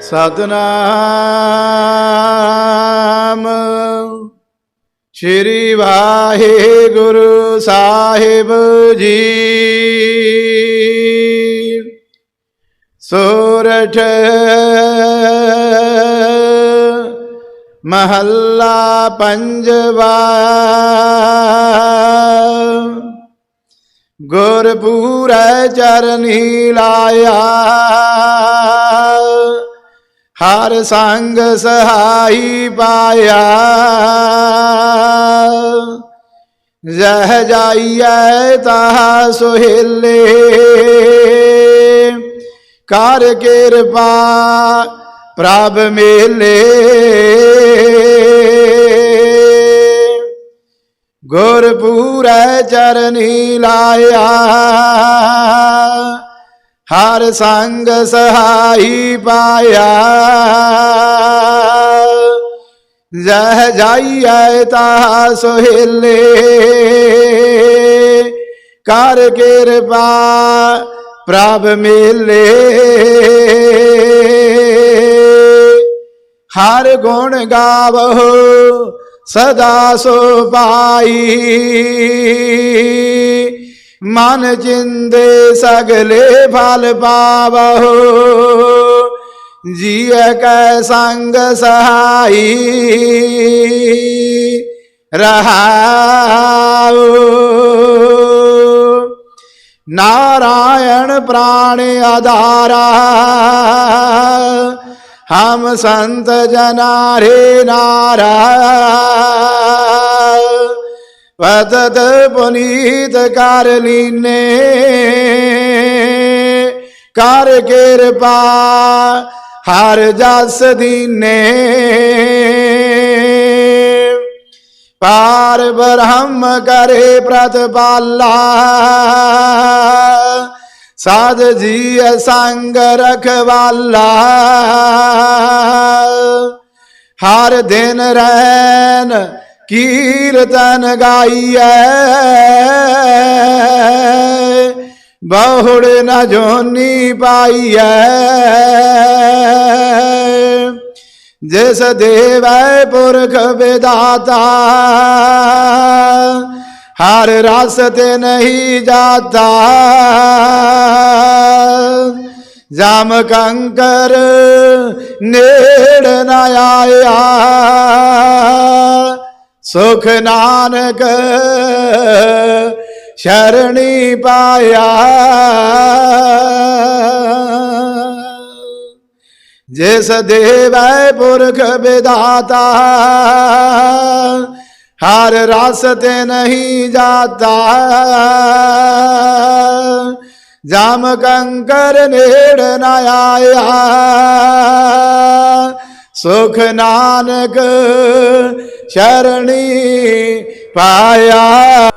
ਸਤਨਾਮ। ਸ਼੍ਰੀ ਵਾਹਿਗੁਰੂ ਸਾਹਿਬ ਜੀ। ਸੋਰਠ ਮਹੱਲਾ ਪੰਜਵਾ। ਗੁਰਪੂਰੈ ਚਰਨੀ ਲਾਇਆ। ਹਰ ਸੰਗ ਸਹਾਈ ਪਾਇਆ। ਜਹ ਜਾਈਐ ਤਾਹ ਸੁਹੇਲੇ। ਕਰ ਕਿਰਪਾ ਪ੍ਰਭ ਮੇਲੇ। ਗੁਰਪੂਰੈ ਚਰਨੀ ਲਾਇਆ। ਹਰ ਸੰਗ ਸਹਾਈ ਪਾਇਆ। ਜਹ ਜਾਈਐ ਤਾ ਸੁਹੇਲੇ। ਕਰ ਕਿਰਪਾ ਪ੍ਰਭ ਮੇਲੇ। ਹਰ ਗੁਣ ਗਾਵੋ ਸਦਾ ਸੋ ਪਾਈ ਮਨ ਚਿੰਦੇ ਸਗਲੇ ਫਲ ਪਾਵੋ ਜੀਅ ਕੈ ਸੰਗ ਸਹਾਈ, ਰਹਾਉ। ਨਾਰਾਇਣ ਪ੍ਰਾਣ ਆਧਾਰਾ, ਹਮ ਸੰਤ ਜਨਾਰੇ ਨਾਰਾ। ਪਤਤ ਪੁਨੀਤ ਕਰ ਲੀਨੇ, ਕਰ ਕਿਰਪਾ ਹਰ ਜਸ ਦੀਨੇ। ਪਾਰ ਬ੍ਰਹਮ ਕਰੇ ਪ੍ਰਤਪਾਲਾ, ਸਾਧ ਜੀ ਸੰਗ ਰਖਵਾਲਾ। ਹਰ ਦਿਨ ਰਹਿਨ ਕੀਰਤਨ ਗਾਈਐ। ਬਹੁੜ ਨ ਜੋਨੀ ਪਾਈਐ। ਜਿਸ ਦੇਵੈ ਪੁਰਖ ਵਿਦਾਤਾ, ਹਰ ਰਸ ਤੇ ਨਹੀਂ ਜਾਤਾ। ਜਮ ਕੰਕਰ ਨੇੜ ਨਾ ਆਇਆ। ਸੁਖ ਨਾਨਕ ਸ਼ਰਣੀ ਪਾਇਆ। ਜਿਸ ਦੇਵੈ ਪੁਰਖ ਵਿਦਾਤਾ ਹਰ ਰਸ ਤੇ ਨਹੀਂ ਜਾਤਾ। ਜਮ ਕੰਕਰ ਨੇੜ ਨਾ ਆਇਆ। ਸੁਖ ਨਾਨਕ ਸ਼ਰਣੀ ਪਾਇਆ